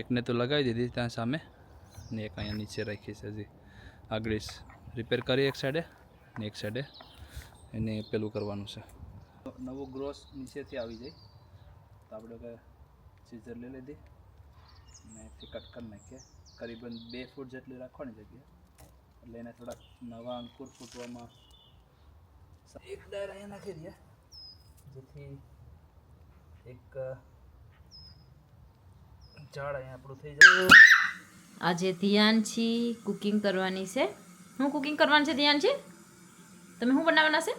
એકને તો લગાવી દીધી ત્યાં સામે ને એક અહીંયા નીચે રાખી છે હજી. આગળ રિપેર કરી એક સાઈડે ને એક સાઈડે એને પેલું કરવાનું છે. નવું ગ્રોસ નીચેથી આવી જાય. તો આપણે સીઝર લઈ લીધી ને એથી કટ કરી નાખીએ. કરીબન બે ફૂટ જેટલી રાખવાની જગ્યા. એટલે એને થોડાક નવા અંકુર ફૂટવામાં એક ડાયર અહીંયા નાખી દઈએ. જેથી એક ઝાડ અહીંયા આપણું થઈ જાય. આજે ધ્યાનથી કુકિંગ કરવાની છે. હું કુકિંગ કરવાની છે ધ્યાનછી તમે શું બનાવવાના છે?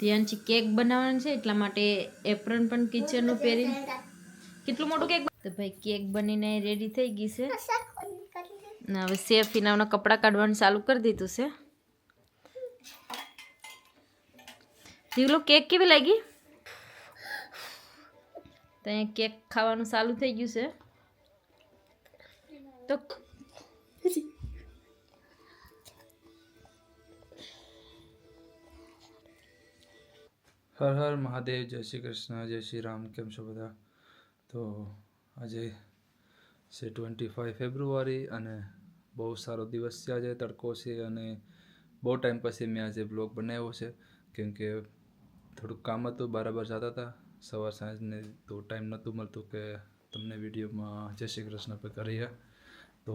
ધ્યાનથી કેક બનાવવાનું છે, એટલા માટે એપ્રન પણ કિચનનું પહેરી કેટલું મોટું કેક તો ભાઈ કેક બનીને રેડી થઈ ગઈ છે. હવે સેફ ઇનાવના કપડાં કાઢવાનું ચાલુ કરી દીધું છે. દીવલો, કેક કેવી લાગી? તો અહીંયા કેક ખાવાનું ચાલુ થઈ ગયું છે. તો હર હર મહાદેવ, જય શ્રી કૃષ્ણ, જય શ્રી રામ, કેમ છો બધા? તો આજે છે ટ્વેન્ટી ફાઇવ ફેબ્રુઆરી અને બહુ સારો દિવસ છે આજે, તડકો છે અને બહુ ટાઈમ પછી મેં આજે બ્લોગ બનાવ્યો છે. કેમ કે થોડુંક કામ હતું, બરાબર જતા હતા. સવાર સાંજને તો ટાઈમ નહોતું મળતું કે તમને વિડીયોમાં જય શ્રી કૃષ્ણ પર કરીએ. તો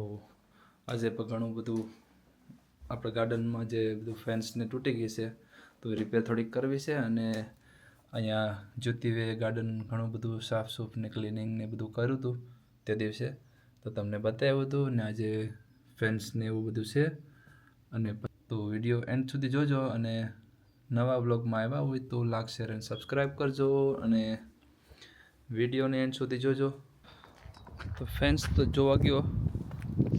આજે પણ ઘણું બધું આપણા ગાર્ડનમાં જે બધું ફેન્સને તૂટી ગઈ છે, તો રિપેર થોડીક કરવી છે અને અહીંયા જ્યોતિવે ગાર્ડન ઘણું બધું સાફ સૂફ ને ક્લિનિંગ ને બધું કર્યું હતું તે દિવસે. તો તમને બતાવ્યું હતું ને આજે ફેન્સ ને એવું બધું છે. અને તો વીડિયો એન્ડ સુધી જોજો અને નવા બ્લોગમાં આવ્યા હોય તો લાઈક, શેર અને સબસ્ક્રાઈબ કરજો અને વિડીયોને એન્ડ સુધી જોજો. તો ફેન્સ તો જોવા ગયો.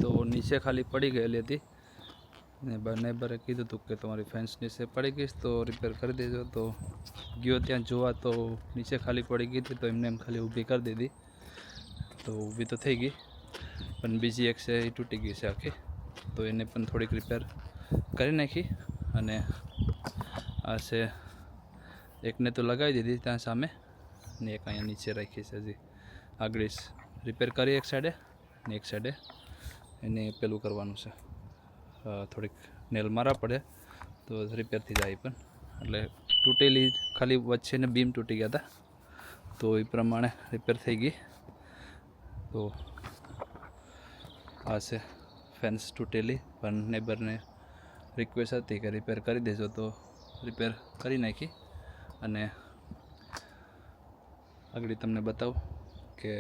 તો નીચે ખાલી પડી ગયેલી હતી. ને નેબરે કીધું હતું કે તમારી ફેન્સ નીચે પડી ગઈ તો રિપેર કરી દેજો. તો ગયો ત્યાં જોવા તો નીચે ખાલી પડી ગઈ હતી, તો એમને એમ ખાલી ઊભી કરી દીધી. તો ઊભી તો થઈ ગઈ, પણ બીજી એક છે, એ તૂટી ગઈ છે આખી. તો એને પણ થોડીક રિપેર કરી નાખી અને આ છે. એકને તો લગાવી દીધી ત્યાં સામે ને એક અહીંયા નીચે રાખી છે હજી. આગળ રિપેર કરી એક સાઈડે ને એક સાઈડે એને પેલું કરવાનું છે. થોડીક નેલ મારા પડે તો રિપેર થઈ જાય પણ. એટલે તૂટેલી ખાલી વચ્ચેને બીમ તૂટી ગયા હતા તો એ પ્રમાણે રિપેર થઈ ગઈ. તો આ છે ફેન્સ તૂટેલી. પણ નેબરને રિક્વેસ્ટ હતી કે રિપેર કરી દેજો તો રિપેર કરી નાખી અને આગળ તમને બતાવું કે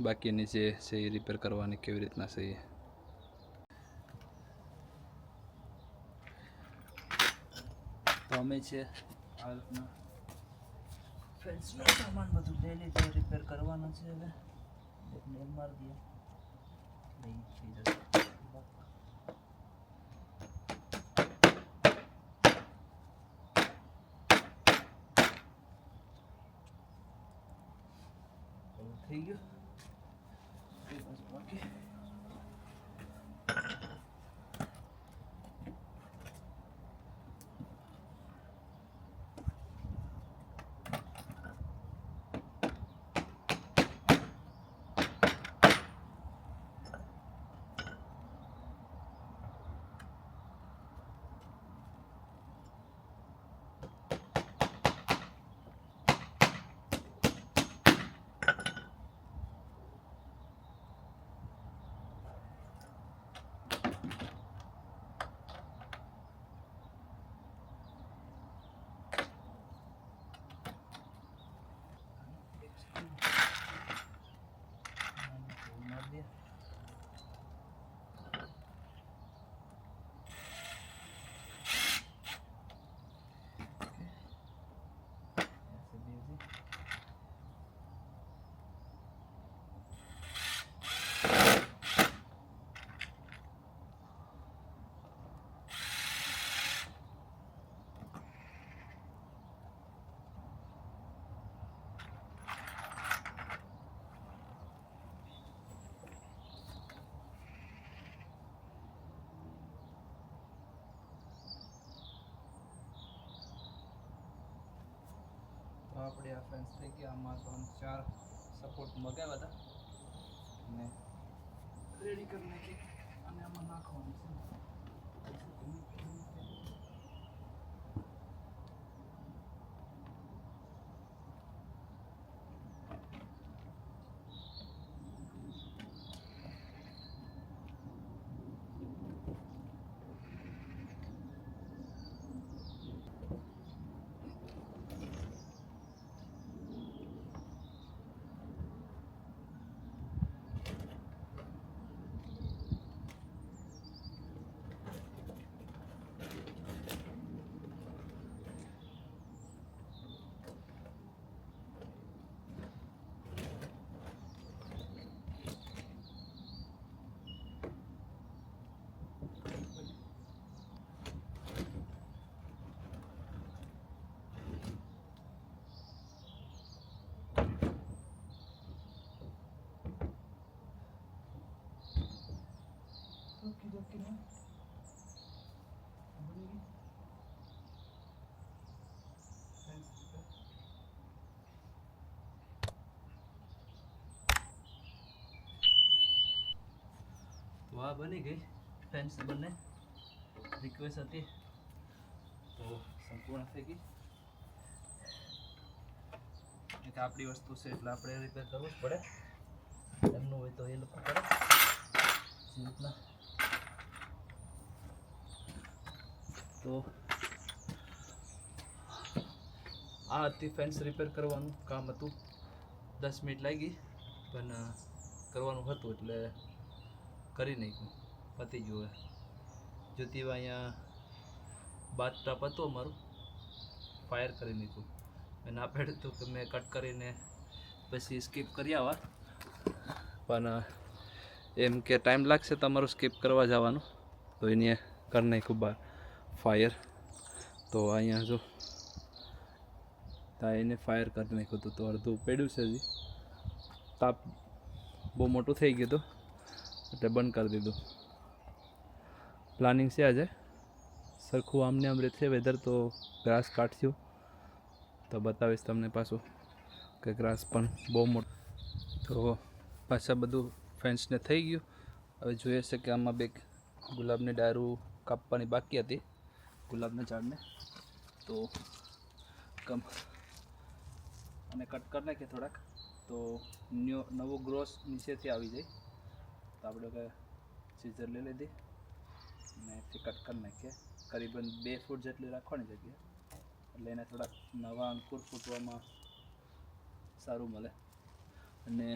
બાકીની જે છે એ રિપેર કરવાની કેવી રીતના છે એ. તો અમે છે આ રીતના ફેન્સનો સામાન બધું લઈ લીધો રિપેર કરવાનો છે હવે. મારી દઈએ. થઈ જશે આપણે આ ફેન્સ થઈ ગયા. આમાં ત્રણ ચાર સપોર્ટ મગાવ્યા હતા. અને રેડી કરી નાખી. અને આમાં નાખવાનું છે ઓકે ઓકે બની ગઈ તો આ બની ગઈ ફેન્સ બંને. રિક્વેસ્ટ હતી. તો સંપૂર્ણ થઈ ગઈ. એક આપણી વસ્તુ છે એટલે આપણે રિપેર કરવું જ પડે. એમનું હોય તો એ લોકો કરે. રીતના તો આ હતી ફેન્સ રિપેર કરવાનું કામ હતું. દસ મિનિટ લાગી, પણ કરવાનું હતું એટલે કરી નાખ્યું. પતી ગયું હવે. જ્યોતિવા અહીંયા બાથટપ હતો અમારું. ફાયર કરી નાખ્યું. મેં ના પાડ્યું હતું કે મેં કટ કરીને પછી સ્કીપ કરી આવા પણ એમ કે ટાઈમ લાગશે તમારું સ્કીપ કરવા જવાનું. તો એને કરી નાખ્યું બા ફાયર તો અહીંયા જો તા એને ફાયર કરી નાખ્યું હતું. તો અડધું પડ્યું છે હજી. તાપ બહુ મોટું થઈ ગયું હતું. એટલે બંધ કરી દીધું. પ્લાનિંગ છે આજે. સરખું આમને આમ રહેશે વેધર તો ગ્રાસ કાઢશું. તો બતાવીશ તમને પાછું કે ગ્રાસ પણ બહુ મોટું. તો પાછા બધું ફેન્સને થઈ ગયું. હવે જોઈએ છે કે આમાં બે ગુલાબની ડાયરું કાપવાની બાકી હતી. ગુલાબના ઝાડને તો કમ અને કટ કરી નાખીએ થોડાક. તો નવો ગ્રોસ નીચેથી આવી જાય. તો આપણે કે સીઝર લઈ લીધી. અને એથી કટ કરી નાખીએ. કરીબન બે ફૂટ જેટલી રાખવાની જગ્યા. એટલે એને થોડાક નવા અંકુર ફૂટવામાં સારું મળે. અને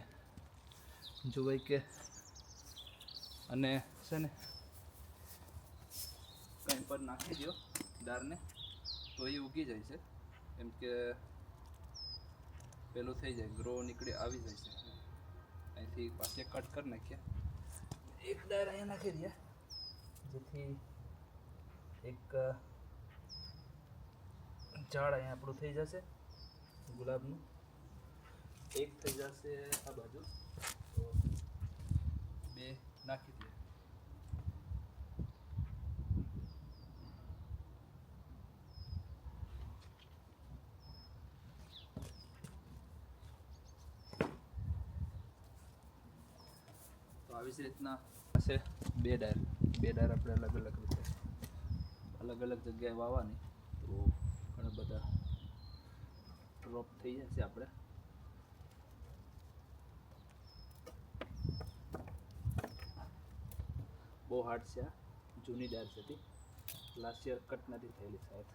જોવાય કે, અને છે ને કંઈ પર નાખી દો દારને તો એ ઉગી જાય છે. એમ કે પેલું થઈ જાય ગ્રો નીકળી આવી જાય છે. અહીંથી પાછી કટ કરી નાખીએ એક ડાયર અહીંયા નાખી દઈએ જેથી એક ઝાડ અહીંયા આપણું થઈ જશે, ગુલાબનું. એક થઈ જશે આ બાજુ. બે નાખી દઈએ તો આવી જ રીતના હશે બે ડાયર બે ડાયર આપણે અલગ અલગ રીતે, અલગ અલગ જગ્યાએ વાવવાની, તો ઘણા બધા ડ્રોપ થઈ જશે આપણે. બહુ હાર્ડ છે આ, જૂની ડાયર હતી લાસ્ટ યર કટ નથી થયેલી સાહેબ.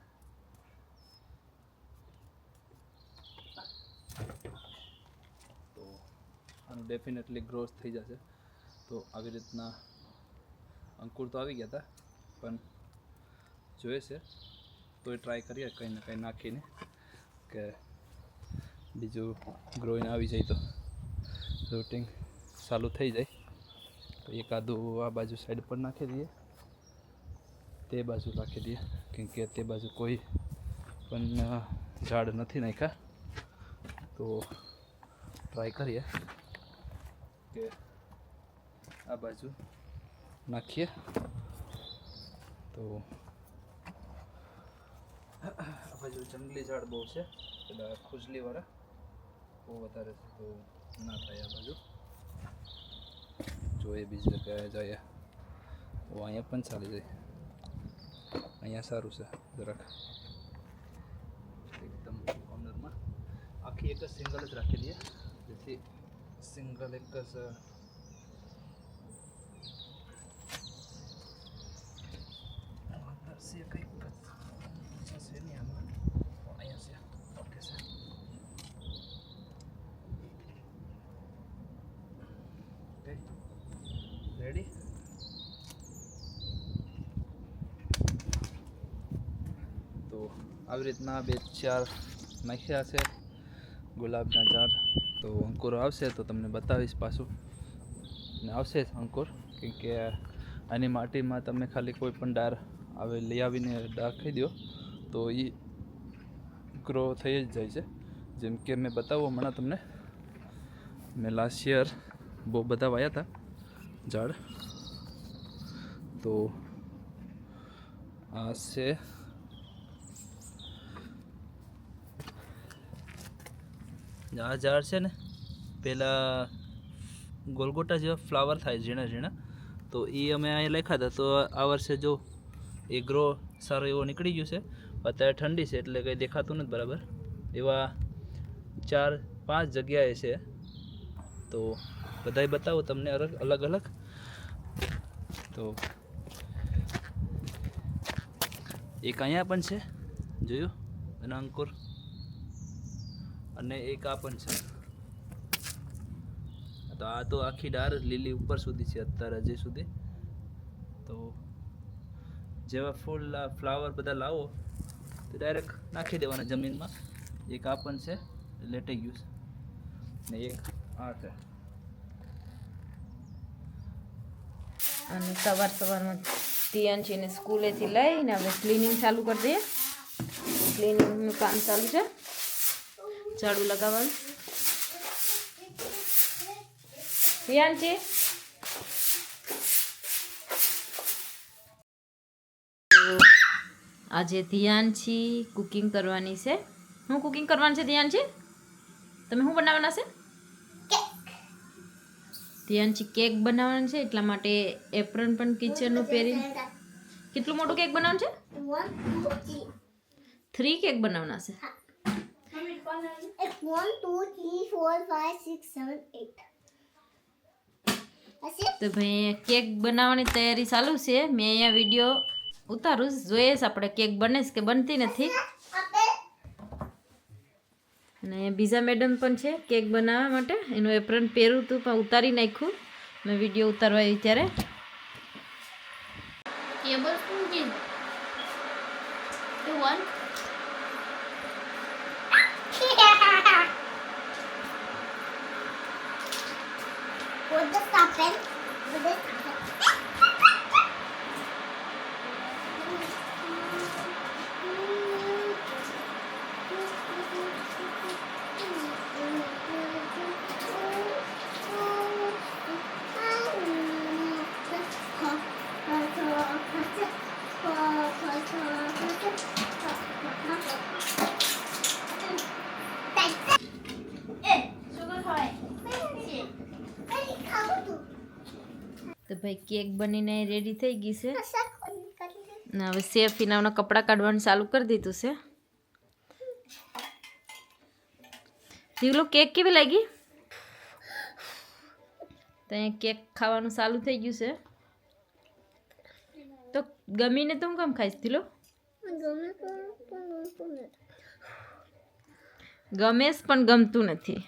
તો આનું ડેફિનેટલી ગ્રોથ થઈ જશે. તો આવી રીતના અંકુર તો આવી ગયા હતા પણ જોઈએ છે. તો એ ટ્રાય કરીએ કંઈ ને કંઈ નાખીને કે બીજું ગ્રોઈન આવી જાય તો રૂટિંગ ચાલુ થઈ જાય. તો એકાદું આ બાજુ સાઈડ પર નાખી દઈએ, તે બાજુ રાખી દઈએ, કેમ કે તે બાજુ કોઈ પણ ઝાડ નથી નાખ્યા. તો ટ્રાય કરીએ કે આ બાજુ. નાખીએ. તો આ બાજુ જંગલી ઝાડ બહુ છે. પેલા ખુજલીવાળા. બહુ વધારે છે તો ના થાય આ બાજુ. જો એ બીજી જગ્યાએ જાય ઓ અહીંયા પણ ચાલી જાય. અહીંયા સારું છે જરાક. એકદમ કોર્નરમાં આખી એક જ સિંગલ જ રાખી દઈએ જેથી સિંગલ એક જ છે કંઈક. તો આવી રીતના બે ચાર નાખ્યા છે. ગુલાબના ઝાડ. તો અંકુર આવશે તો તમને બતાવીશ પાછું. આવશે જ અંકુર. કેમ કે આની માટીમાં તમે ખાલી કોઈ પણ ડાર આવે લઈ આવીને રાખી દો તો એ ગ્રો થઈ જ જાય છે. જેમ કે મેં બતાવું હમણાં તમને. મેં લાસ્ટ યર બહુ બધા વાયા હતા ઝાડ. તો આ છે આ ઝાડ છે ને પહેલાં ગોલગોટા જેવા ફ્લાવર થાય ઝીણા ઝીણા. તો એ અમે અહીંયા લખ્યા હતા તો આ વર્ષે જો એ ગ્રો સારો એવો નીકળી ગયું છે. અત્યારે ઠંડી છે એટલે કંઈ દેખાતું નથી બરાબર. એવા ચાર, પાંચ જગ્યાએ છે. તો બધાય બતાવો તમને અલગ અલગ અલગ. તો એક અહીંયા પણ છે, જોયું? એનો અંકુર. અને એક આ પણ છે. તો આ તો આખી ડાર લીલી ઉપર સુધી છે અત્યારે હજી સુધી. તો જેવા ફૂલ ફ્લાવર બધા લાવો, તો ડાયરેક્ટ નાખી દેવાના જમીનમાં. એક આ પણ છે, લેટાઈ ગયું છે. ને એક આ છે. અને સવાર સવારમાં તિયાનજીને સ્કૂલેથી લઈને હવે ક્લિનિંગ ચાલુ કરી દઈએ. ક્લિનિંગનું કામ ચાલુ છે. ઝાડુ લગાવવાનું. તિયાનજી આજે ધ્યાનછી કુકિંગ કરવાની છે. હું કુકિંગ કરવાની છે ધ્યાનછી તમે શું બનાવવાના છે? ધ્યાનછી કેક બનાવવાનું છે, એટલા માટે એપ્રન પણ કિચનનું પહેરી. કેટલું મોટું કેક બનાવવાનું છે. થ્રી કેક બનાવવાના છે. તો ભાઈ કેક બનાવવાની તૈયારી ચાલુ છે. મેં અહીંયા વીડિયો ઉતારું. જોઈએ છે આપણે કેક બને છે કે બનતી નથી. અને બીજા મેડમ પણ છે કેક બનાવવા માટે. એનું એપ્રન પહેરું હતું પણ ઉતારી નાખ્યું. મેં વીડિયો ઉતારવા આવી ત્યારે. is the ભાઈ કેક બનીને રેડી થઈ ગઈ છે. હવે સેફ ઇનામના કપડાં કાઢવાનું ચાલુ કરી દીધું છે. દીવલો કેક કેવી લાગી? તો અહીંયા કેક ખાવાનું ચાલુ થઈ ગયું છે. તો ગમીને તું હું કામ ખાઈશ દીલો ગમેશ પણ ગમતું નથી.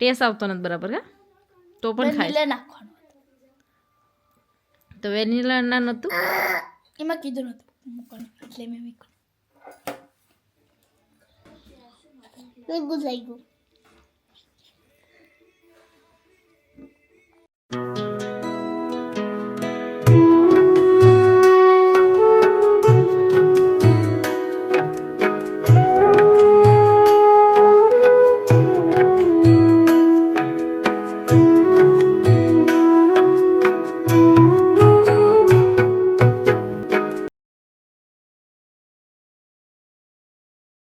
ટેસ્ટ આવતો નથી બરાબર હા? તો પણ ખાઈ નાખવાનું. તો વેનીલા ના નહોતું એમાં કીધું નતું મૂકવાનું એટલે મેં મૂક્યું good થઈ ગયું